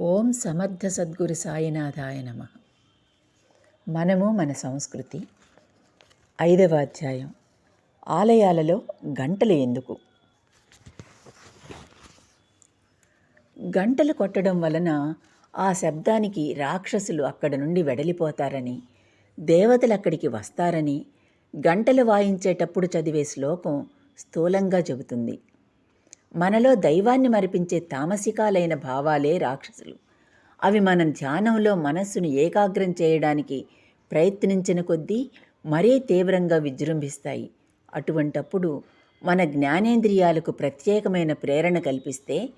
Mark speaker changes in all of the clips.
Speaker 1: ఓం సమర్థ సద్గురు సాయినాథాయ నమ. మనము మన సంస్కృతి ఐదవ అధ్యాయం. ఆలయాలలో గంటలు ఎందుకు? గంటలు కొట్టడం వలన ఆ శబ్దానికి రాక్షసులు అక్కడ నుండి వెడలిపోతారని దేవతలు అక్కడికి వస్తారని గంటలు వాయించేటప్పుడు చదివే శ్లోకం స్థూలంగా చెబుతుంది. మనలో దైవాన్ని మరిపించే తామసికాలైన భావాలే రాక్షసులు. అవి మనం ధ్యానంలో మనస్సును ఏకాగ్రం చేయడానికి ప్రయత్నించిన కొద్దీ మరీ తీవ్రంగా విజృంభిస్తాయి. అటువంటప్పుడు మన జ్ఞానేంద్రియాలకు ప్రత్యేకమైన ప్రేరణ కల్పిస్తే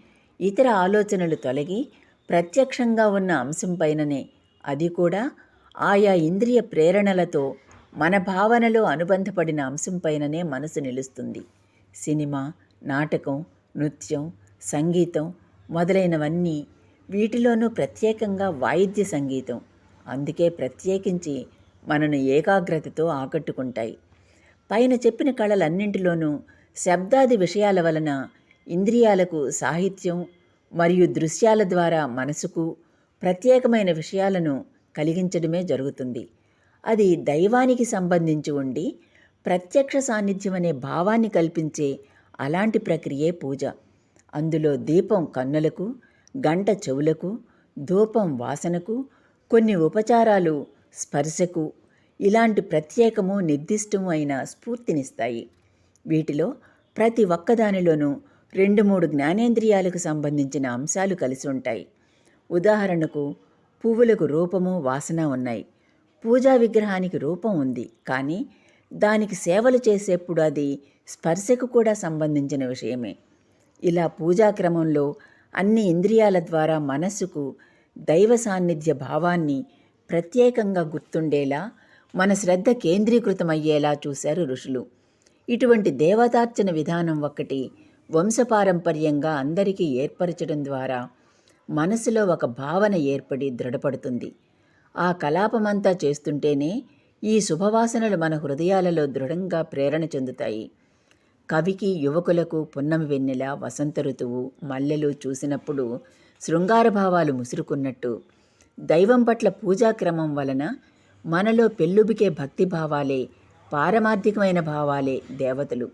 Speaker 1: ఇతర ఆలోచనలు తొలగి ప్రత్యక్షంగా ఉన్న అంశంపైననే అది కూడా ఆయా ఇంద్రియ ప్రేరణలతో మన భావనలో అనుబంధపడిన అంశంపైననే మనసు నిలుస్తుంది. సినిమా నాటకం నృత్యం సంగీతం మొదలైనవన్నీ వీటిలోనూ ప్రత్యేకంగా వాయిద్య సంగీతం. అందుకే ప్రత్యేకించి మనను ఏకాగ్రతతో ఆకట్టుకుంటాయి. పైన చెప్పిన కళలన్నింటిలోనూ శబ్దాది విషయాల వలన ఇంద్రియాలకు సాహిత్యం మరియు దృశ్యాల ద్వారా మనసుకు ప్రత్యేకమైన విషయాలను కలిగించడమే జరుగుతుంది. అది దైవానికి సంబంధించి ఉండి ప్రత్యక్ష సాన్నిధ్యం అనే భావాన్ని కల్పించే అలాంటి ప్రక్రియే పూజ. అందులో దీపం కన్నులకు గంట చెవులకు ధూపం వాసనకు కొన్ని ఉపచారాలు స్పర్శకు ఇలాంటి ప్రత్యేకము నిర్దిష్టము అయిన స్ఫూర్తినిస్తాయి. వీటిలో ప్రతి ఒక్కదానిలోనూ రెండు మూడు జ్ఞానేంద్రియాలకు సంబంధించిన అంశాలు కలిసి ఉంటాయి. ఉదాహరణకు పువ్వులకు రూపము వాసన ఉన్నాయి. పూజా విగ్రహానికి రూపం ఉంది కానీ దానికి సేవలు చేసేప్పుడు అది స్పర్శకు కూడా సంబంధించిన విషయమే. ఇలా పూజా క్రమంలో అన్ని ఇంద్రియాల ద్వారా మనస్సుకు దైవ సాన్నిధ్య భావాన్ని ప్రత్యేకంగా గుర్తుండేలా మన శ్రద్ధ కేంద్రీకృతమయ్యేలా చూశారు ఋషులు. ఇటువంటి దేవతార్చన విధానం ఒకటి వంశపారంపర్యంగా అందరికీ ఏర్పరచడం ద్వారా మనసులో ఒక భావన ఏర్పడి దృఢపడుతుంది. ఆ కలాపమంతా చేస్తుంటేనే ఈ శుభవాసనలు మన హృదయాలలో దృఢంగా ప్రేరణ చెందుతాయి. కవికి యువకులకు పున్నమి వెన్నెల వసంత ఋతువు మల్లెలు చూసినప్పుడు శృంగార భావాలు ముసురుకున్నట్టు. దైవం పట్ల పూజాక్రమం వలన మనలో పెళ్ళుబికే భక్తి భావాలే పారమార్థికమైన భావాలే దేవతలు.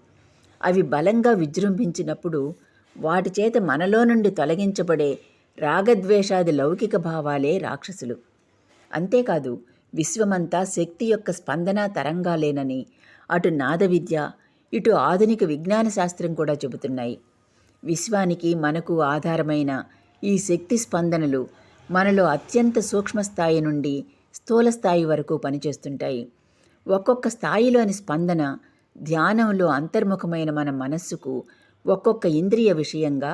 Speaker 1: అవి బలంగా విజృంభించినప్పుడు వాటి చేత మనలో నుండి తొలగించబడే రాగద్వేషాది లౌకిక భావాలే రాక్షసులు. అంతేకాదు విశ్వమంతా శక్తి యొక్క స్పందన తరంగాలేనని అటు నాద విద్య ఇటు ఆధునిక విజ్ఞాన శాస్త్రం కూడా చెబుతున్నాయి. విశ్వానికి మనకు ఆధారమైన ఈ శక్తి స్పందనలు మనలో అత్యంత సూక్ష్మ స్థాయి నుండి స్థూల స్థాయి వరకు పనిచేస్తుంటాయి. ఒక్కొక్క స్థాయిలోని స్పందన ధ్యానంలో అంతర్ముఖమైన మన మనస్సుకు ఒక్కొక్క ఇంద్రియ విషయంగా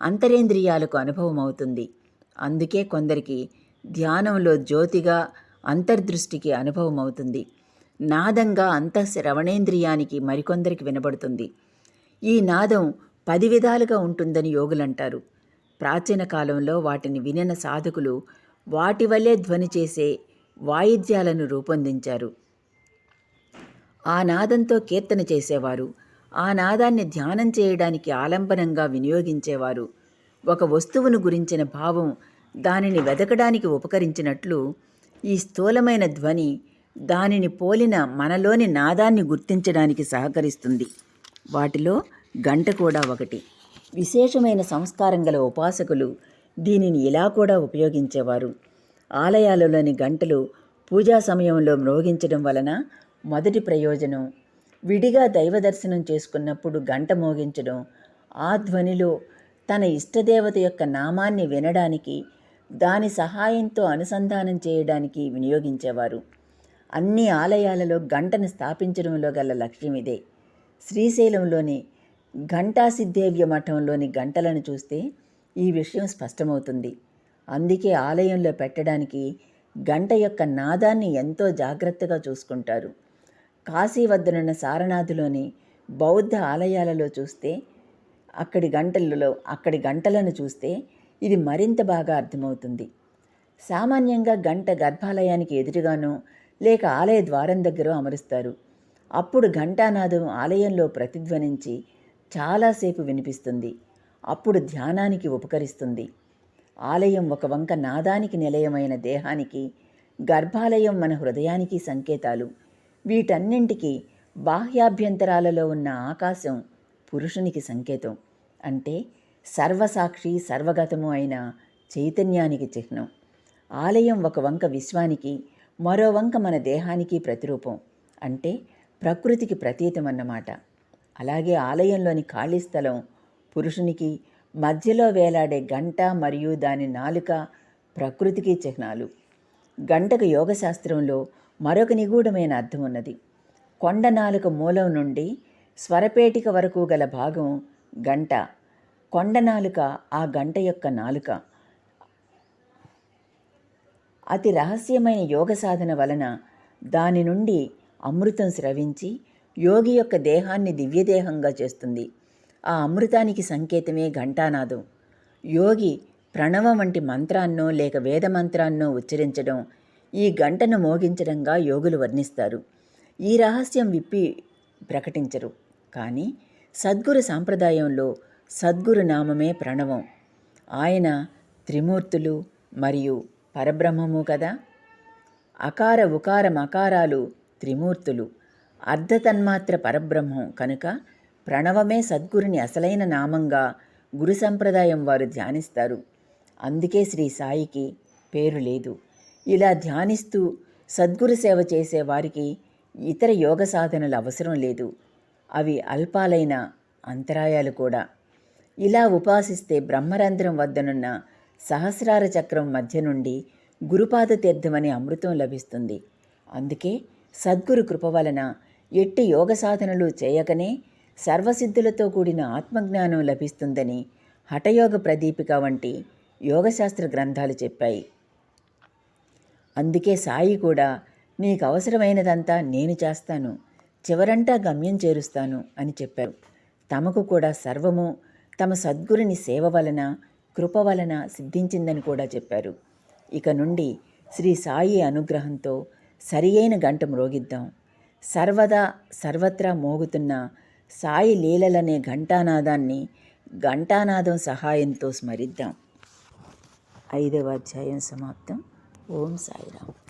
Speaker 1: అంతరేంద్రియాలకు అనుభవం అవుతుంది అందుకే కొందరికి ధ్యానంలో జ్యోతిగా అంతర్దృష్టికి అనుభవం అవుతుంది నాదంగా అంతఃశ్రవణేంద్రియానికి మరికొందరికి వినబడుతుంది. ఈ నాదం పది విధాలుగా ఉంటుందని యోగులంటారు. ప్రాచీన కాలంలో వాటిని వినిన సాధకులు వాటి వల్లే ధ్వని చేసే వాయిద్యాలను రూపొందించారు. ఆ నాదంతో కీర్తన చేసేవారు. ఆ నాదాన్ని ధ్యానం చేయడానికి ఆలంబనంగా వినియోగించేవారు. ఒక వస్తువును గురించిన భావం దానిని వెదకడానికి ఉపకరించినట్లు ఈ స్థూలమైన ధ్వని దానిని పోలిన మనలోని నాదాన్ని గుర్తించడానికి సహకరిస్తుంది. వాటిలో గంట కూడా ఒకటి. విశేషమైన సంస్కారం గల ఉపాసకులు దీనిని ఇలా కూడా ఉపయోగించేవారు. ఆలయాలలోని గంటలు పూజా సమయంలో మ్రోగించడం వలన మొదటి ప్రయోజనం విడిగా దైవ దర్శనం చేసుకున్నప్పుడు గంట మోగించడం ఆ ధ్వనిలో తన ఇష్టదేవత యొక్క నామాన్ని వినడానికి దాని సహాయంతో అనుసంధానం చేయడానికి వినియోగించేవారు. అన్ని ఆలయాలలో గంటను స్థాపించడంలో గల లక్ష్యం ఇదే. శ్రీశైలంలోని ఘంటాసిద్ధేవ్య మఠంలోని గంటలను చూస్తే ఈ విషయం స్పష్టమవుతుంది. అందుకే ఆలయంలో పెట్టడానికి గంట యొక్క నాదాన్ని ఎంతో జాగ్రత్తగా చూసుకుంటారు. కాశీ వద్దనున్న సారనాథులోని బౌద్ధ ఆలయాలలో చూస్తే అక్కడి గంటలలో అక్కడి గంటలను చూస్తే ఇది మరింత బాగా అర్థమవుతుంది. సామాన్యంగా గంట గర్భాలయానికి ఎదురుగానో లేక ఆలయ ద్వారం దగ్గర అమరుస్తారు. అప్పుడు ఘంటానాదం ఆలయంలో ప్రతిధ్వనించి చాలాసేపు వినిపిస్తుంది. అప్పుడు ధ్యానానికి ఉపకరిస్తుంది. ఆలయం ఒక వంక నాదానికి నిలయమైన దేహానికి గర్భాలయం మన హృదయానికి సంకేతాలు. వీటన్నింటికి బాహ్యాభ్యంతరాలలో ఉన్న ఆకాశం పురుషునికి సంకేతం. అంటే సర్వసాక్షి సర్వగతము అయిన చైతన్యానికి చిహ్నం. ఆలయం ఒక వంక విశ్వానికి మరో వంక మన దేహానికి ప్రతిరూపం. అంటే ప్రకృతికి ప్రతీతం అన్నమాట అలాగే ఆలయంలోని ఖాళీ స్థలం పురుషునికి మధ్యలో వేలాడే గంట మరియు దాని నాలుక ప్రకృతికి చిహ్నాలు. గంటకు యోగశాస్త్రంలో మరొక నిగూఢమైన అర్థం ఉన్నది. కొండ నాలుక మూలం నుండి స్వరపేటిక వరకు గల భాగం గంట. కొండ నాలుక ఆ గంట యొక్క నాలుక. అతి రహస్యమైన యోగ సాధన వలన దాని నుండి అమృతం స్రవించి యోగి యొక్క దేహాన్ని దివ్యదేహంగా చేస్తుంది. ఆ అమృతానికి సంకేతమే ఘంటానాదం. యోగి ప్రణవం వంటి మంత్రాన్నో లేక వేద మంత్రాన్నో ఉచ్చరించడం ఈ గంటను మోగించడంగా యోగులు వర్ణిస్తారు. ఈ రహస్యం విప్పి ప్రకటించరు. కానీ సద్గురు సాంప్రదాయంలో సద్గురు నామమే ప్రణవం. ఆయన త్రిమూర్తులు మరియు పరబ్రహ్మము కదా? అకార ఉకార మకారాలు త్రిమూర్తులు. అర్ధతన్మాత్ర పరబ్రహ్మం కనుక ప్రణవమే సద్గురుని అసలైన నామంగా గురు సంప్రదాయం వారు ధ్యానిస్తారు. అందుకే శ్రీ సాయికి పేరు లేదు. ఇలా ధ్యానిస్తూ సద్గురు సేవ చేసే వారికి ఇతర యోగ సాధనలు అవసరం లేదు. అవి అల్పాలైన అంతరాయాలు కూడా. ఇలా ఉపాసిస్తే బ్రహ్మరంధ్రం వద్దనున్న సహస్రార చక్రం మధ్య నుండి గురుపాద తీర్థమనే అమృతం లభిస్తుంది. అందుకే సద్గురు కృప వలన ఎట్టి యోగ సాధనలు చేయకనే సర్వసిద్ధులతో కూడిన ఆత్మజ్ఞానం లభిస్తుందని హఠయోగ ప్రదీపిక వంటి యోగశాస్త్ర గ్రంథాలు చెప్పాయి. అందుకే సాయి కూడా నీకు అవసరమైనదంతా నేను చేస్తాను చివరంటా గమ్యం చేరుస్తాను అని చెప్పారు. తమకు కూడా సర్వము తమ సద్గురుని సేవ వలన కృప వలన సిద్ధించిందని కూడా చెప్పారు. ఇక నుండి శ్రీ సాయి అనుగ్రహంతో సరి అయిన గంట మ్రోగిద్దాం. సర్వదా సర్వత్రా మోగుతున్న సాయి లీలలనే ఘంటానాదాన్ని ఘంటానాదం సహాయంతో స్మరిద్దాం. ఐదవ అధ్యాయం సమాప్తం. ఓం సాయిరామ్.